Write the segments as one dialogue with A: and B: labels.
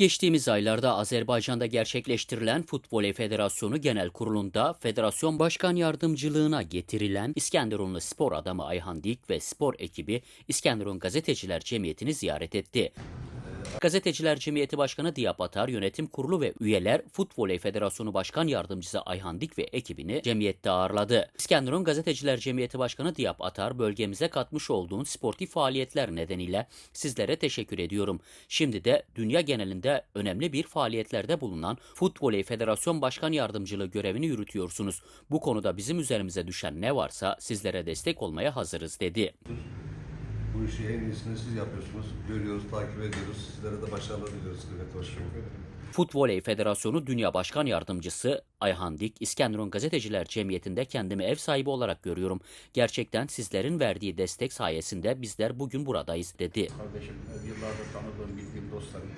A: Geçtiğimiz aylarda Azerbaycan'da gerçekleştirilen Futbol Federasyonu Genel Kurulu'nda Federasyon Başkan Yardımcılığına getirilen İskenderunlu spor adamı Ayhan Dik ve spor ekibi İskenderun Gazeteciler Cemiyeti'ni ziyaret etti. Gazeteciler Cemiyeti Başkanı Diyap Atar, Yönetim Kurulu ve üyeler Futbol Federasyonu Başkan Yardımcısı Ayhan Dik ve ekibini cemiyette ağırladı. İskenderun Gazeteciler Cemiyeti Başkanı Diyap Atar, bölgemize katmış olduğun sportif faaliyetler nedeniyle sizlere teşekkür ediyorum. Şimdi de dünya genelinde önemli bir faaliyetlerde bulunan Futbol Federasyon Başkan Yardımcılığı görevini yürütüyorsunuz. Bu konuda bizim üzerimize düşen ne varsa sizlere destek olmaya hazırız dedi.
B: Bu işi en iyisini siz yapıyorsunuz. Görüyoruz, takip ediyoruz. Sizlere de başarılar diliyoruz kıymetli başkanım.
A: Futbol Federasyonu Dünya Başkan Yardımcısı Ayhan Dik, İskenderun Gazeteciler Cemiyeti'nde kendimi ev sahibi olarak görüyorum. Gerçekten sizlerin verdiği destek sayesinde bizler bugün buradayız dedi.
C: kardeşim, e, yıllardır tanıdığım, bildiğim dostlarım.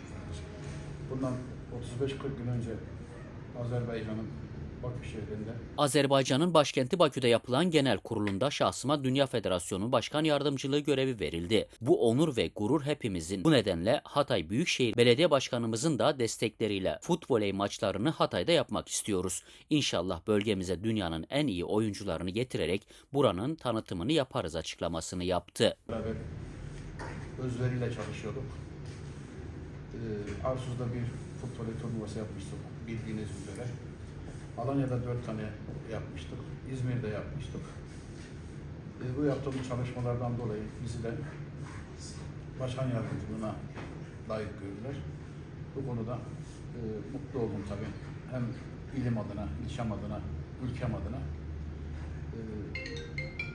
C: Bundan 35-40 gün önce Azerbaycan'ın Bakü şehrinde
A: Azerbaycan'ın başkenti Bakü'de yapılan genel kurulunda şahsıma Dünya Federasyonu Başkan Yardımcılığı görevi verildi. Bu onur ve gurur hepimizin. Bu nedenle Hatay Büyükşehir Belediye Başkanımızın da destekleriyle futbol maçlarını Hatay'da yapmak istiyoruz. İnşallah bölgemize dünyanın en iyi oyuncularını getirerek buranın tanıtımını yaparız açıklamasını yaptı.
C: beraber özveriyle çalışıyorduk. Ee, Arsuz'da bir futbol turnuvası yapmıştık bildiğiniz üzere. Alanya'da dört tane yapmıştık. İzmir'de yapmıştık. Ee, bu yaptığımız çalışmalardan dolayı bizi de başkan yardımcılığına layık gördüler. Bu konuda e, mutlu oldum tabii. Hem ilim adına, ilçem adına, ülkem adına. E,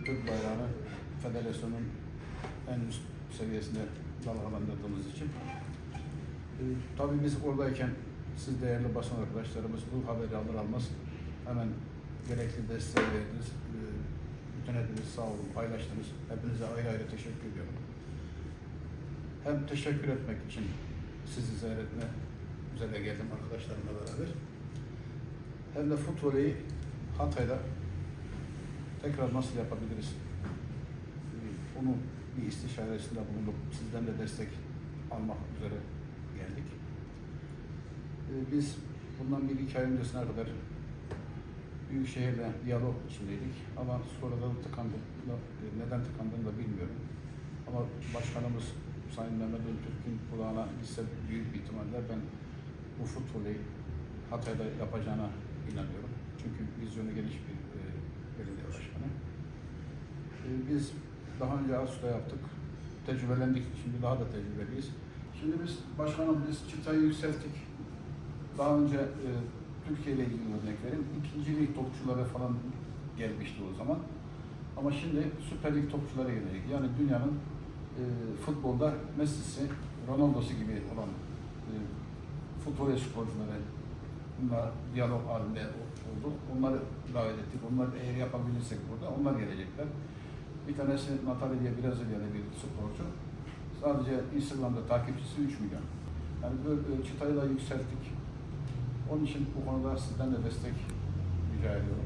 C: Türk bayrağını federasyonun en üst seviyesinde dalgalandırdığımız için. E, tabii biz oradayken siz değerli basın arkadaşlarımız bu haberi alır almaz hemen gerekli desteği verdiniz. E, bütün hepiniz sağ olun, paylaştınız. Hepinize ayrı ayrı teşekkür ediyorum. Hem teşekkür etmek için sizi ziyaretine üzere geldim arkadaşlarımla beraber. Hem de futbolu Hatay'da tekrar nasıl yapabiliriz? Ee, Onu bir istişaresinde bulunduk. Sizden de destek almak üzere geldik. Ee, Biz bundan bir iki ay öncesine kadar Büyükşehir'le diyalog içindeydik ama sonradan tıkandık. Neden tıkandığını da bilmiyorum. Ama başkanımız Sayın Mehmet Öztürk'ün kulağına gitse büyük bir ihtimalle ben bu futbolu Hatay'da yapacağına inanıyorum. Çünkü vizyonu geniş bir e, belediye başkanı. E, biz daha önce Asus'ta yaptık. Tecrübelendik. Şimdi daha da tecrübeliyiz. Şimdi biz başkanım biz çıtayı yükselttik. Daha önce e, Türkiye ile ilgili örnek vereyim. İkinci lig topçuları falan gelmişti o zaman. Ama şimdi Süper Lig topçuları gelecek. Yani dünyanın e, futbolda Messi'si, Ronaldo'su gibi olan e, futbol sporcuları bunlar diyalog halinde olduk. Onları davet ettik. Onlar eğer yapabilirsek burada onlar gelecekler. Bir tanesi Natalya diye Brezilyalı bir sporcu. Sadece Instagram'da takipçisi 3 milyon. Yani böyle çıtayı da yükselttik. Onun için bu konuda sizden de destek rica ediyorum.